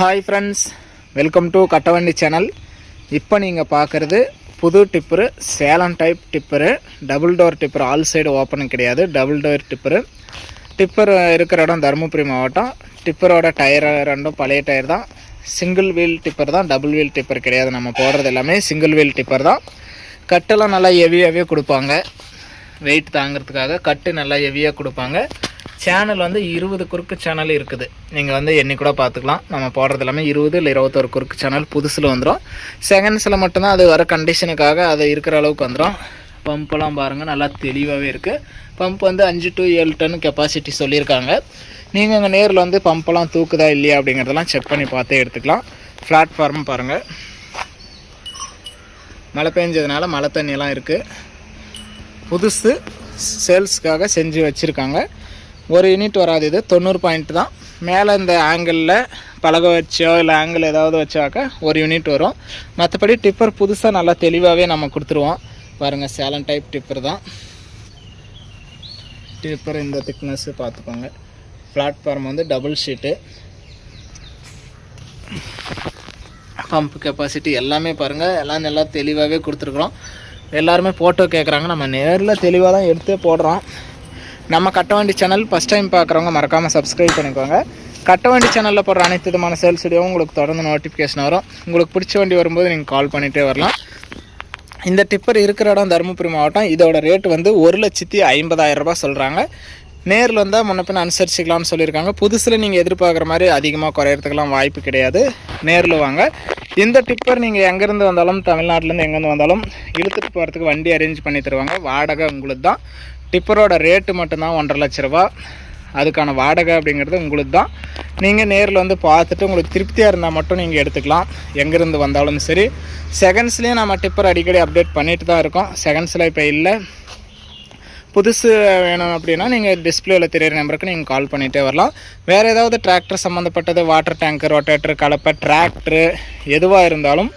Hi friends welcome to Kattavandi channel இப்போ நீங்கள் பார்க்குறது புது tipper Salem type tipper double door tipper all side open கிடையாது டபுள் டோர் டிப்பரு. டிப்பர் இருக்கிற இடம் தருமபுரி மாவட்டம். டிப்பரோட டயர் ரெண்டும் பழைய டயர் தான். சிங்கிள் வீல் டிப்பர் தான் டபுள் வீல் டிப்பர் கிடையாது. நம்ம போடுறது எல்லாமே சிங்கிள் வீல் டிப்பர் தான். கட்டெல்லாம் நல்லா ஹெவியாகவே கொடுப்பாங்க. வெயிட் தாங்கிறதுக்காக கட்டு நல்லா ஹெவியாக கொடுப்பாங்க. சேனல் வந்து இருபது குறுக்கு சேனல் இருக்குது. நீங்கள் வந்து எண்ணி கூட பார்த்துக்கலாம். நம்ம போடுறது எல்லாமே இருபது இல்லை இருபத்தொரு குறுக்கு சேனல் புதுசில் வந்துடும் செகண்ட்ஸில் மட்டும்தான் அது வர கண்டிஷனுக்காக அது இருக்கிற அளவுக்கு வந்துடும் பம்பெல்லாம் பாருங்கள் நல்லா தெளிவாகவே இருக்குது பம்ப் வந்து அஞ்சு டு ஏழு டன் கெப்பாசிட்டி சொல்லியிருக்காங்க. நீங்கள் அங்கே நேரில் வந்து பம்பெல்லாம் தூக்குதா இல்லையா அப்படிங்கிறதெல்லாம் செக் பண்ணி பார்த்தே எடுத்துக்கலாம். பிளாட்ஃபார்ம் பாருங்கள் மழை பெஞ்சதுனால மழை தண்ணியெல்லாம் இருக்குது புதுசு சேல்ஸுக்காக செஞ்சு வச்சுருக்காங்க. ஒரு யூனிட் வராது இது. தொண்ணூறு பாயிண்ட் தான். மேலே இந்த ஆங்கிளில் பலகை வச்சோ இல்லை ஆங்கிள் ஏதாவது வச்சாக்க ஒரு யூனிட் வரும். மற்றபடி டிப்பர் புதுசாக நல்லா தெளிவாகவே நம்ம கொடுத்துருவோம். பாருங்கள் சேலன் டைப் டிப்பர் தான். டிப்பர் இந்த திக்னஸ்ஸு பார்த்துக்கோங்க. பிளாட்ஃபார்ம் வந்து டபுள் ஷீட்டு பம்ப் கெப்பாசிட்டி எல்லாமே பாருங்கள் எல்லாம் நல்லா தெளிவாகவே கொடுத்துருக்குறோம். எல்லாருமே ஃபோட்டோ கேட்குறாங்க நம்ம நேரில் தெளிவாக தான் எடுத்தே போடுறோம். நம்ம கட்டவண்டி சேனல் ஃபஸ்ட் டைம் பார்க்குறவங்க மறக்காமல் சப்ஸ்கிரைப் பண்ணிக்கோங்க. கட்டவண்டி சேனலில் போடுற அனைத்து விதமான சேல்ஸ் வீடியோவும் உங்களுக்கு தொடர்ந்து நோட்டிஃபிகேஷன் வரும். உங்களுக்கு பிடிச்ச வண்டி வரும்போது நீங்கள் கால் பண்ணிகிட்டே வரலாம். இந்த டிப்பர் இருக்கிற இடம் தருமபுரி மாவட்டம். இதோட ரேட் வந்து ஒரு லட்சத்தி ஐம்பதாயிரம் ரூபாய் சொல்கிறாங்க நேரில் வந்தால் முன்னப்பின் அனுசரிச்சிக்கலாம்னு சொல்லியிருக்காங்க. புதுசில் நீங்கள் எதிர்பார்க்குற மாதிரி அதிகமாக குறையிறதுக்கெல்லாம் வாய்ப்பு கிடையாது. நேரில் வாங்க. இந்த டிப்பர் நீங்கள் எங்கேருந்து வந்தாலும் தமிழ்நாட்டிலேருந்து எங்கேருந்து வந்தாலும் இழுத்துட்டு போகிறதுக்கு வண்டி அரேஞ்ச் பண்ணி தருவாங்க. வாடகை உங்களுக்கு தான் டிப்பரோட ரேட்டு மட்டும்தான் ஒன்றரை லட்ச ரூபா. அதுக்கான வாடகை அப்படிங்கிறது உங்களுக்கு தான். நீங்கள் நேரில் வந்து பார்த்துட்டு உங்களுக்கு திருப்தியாக இருந்தால் மட்டும் நீங்கள் எடுத்துக்கலாம். எங்கேருந்து வந்தாலும் சரி. செகண்ட்ஸ்லேயும் நம்ம டிப்பர் அடிக்கடி அப்டேட் பண்ணிட்டு தான் இருக்கோம். செகண்ட்ஸில் இப்போ இல்லை. புதுசு வேணும் அப்படின்னா நீங்கள் டிஸ்பிளேவில் தெரியிற நம்பருக்கு நீங்கள் கால் பண்ணிகிட்டே வரலாம். வேறு ஏதாவது டிராக்டர் சம்மந்தப்பட்டது வாட்டர் டேங்கர் ரொட்டேட்டர் கலப்பை டிராக்டரு எதுவாக இருந்தாலும்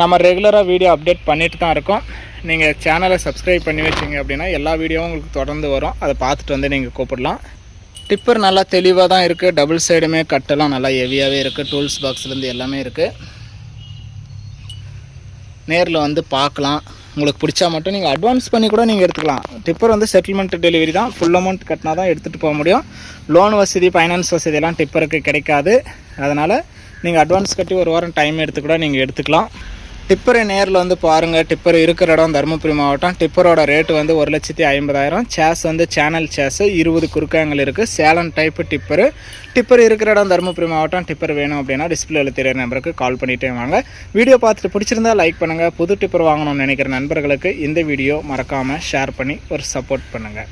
நம்ம ரெகுலராக வீடியோ அப்டேட் பண்ணிட்டு தான் இருக்கோம். நீங்கள் சேனலை சப்ஸ்கிரைப் பண்ணி வச்சிங்க அப்படின்னா எல்லா வீடியோவும் உங்களுக்கு தொடர்ந்து வரும். அதை பார்த்துட்டு வந்து நீங்கள் கூப்பிடலாம். டிப்பர் நல்லா தெளிவாக தான் இருக்குது டபுள் சைடுமே கட்டெல்லாம் நல்லா ஹெவியாகவே இருக்குது டூல்ஸ் பாக்ஸ்லேருந்து எல்லாமே இருக்குது நேரில் வந்து பார்க்கலாம். உங்களுக்கு பிடிச்சா மட்டும் நீங்கள் அட்வான்ஸ் பண்ணி கூட நீங்கள் எடுத்துக்கலாம். டிப்பர் வந்து செட்டில்மெண்ட் டெலிவரி தான். ஃபுல் அமௌண்ட் கட்டினா தான் எடுத்துகிட்டு போக முடியும். லோன் வசதி ஃபைனான்ஸ் வசதியெல்லாம் டிப்பருக்கு கிடைக்காது. அதனால் நீங்கள் அட்வான்ஸ் கட்டி ஒரு வாரம் டைம் எடுத்து கூட நீங்கள் எடுத்துக்கலாம். டிப்பரை நேரில் வந்து பாருங்கள் டிப்பர் இருக்கிற இடம் தருமபுரி மாவட்டம். டிப்பரோட ரேட்டு வந்து ஒரு லட்சத்தி ஐம்பதாயிரம். சேஸ் வந்து சேனல் சேஸு இருபது குறுக்காங்கள் இருக்குது சேலம் டைப்பு டிப்பரு. டிப்பர் இருக்கிற இடம் தருமபுரி மாவட்டம். டிப்பர் வேணும் அப்படின்னா டிஸ்பிளேல தெரியற நம்பருக்கு கால் பண்ணிகிட்டே வாங்க. வீடியோ பார்த்துட்டு பிடிச்சிருந்தா லைக் பண்ணுங்கள் புது டிப்பர் வாங்கணும்னு நினைக்கிற நண்பர்களுக்கு இந்த வீடியோ மறக்காமல் ஷேர் பண்ணி ஒரு சப்போர்ட் பண்ணுங்கள்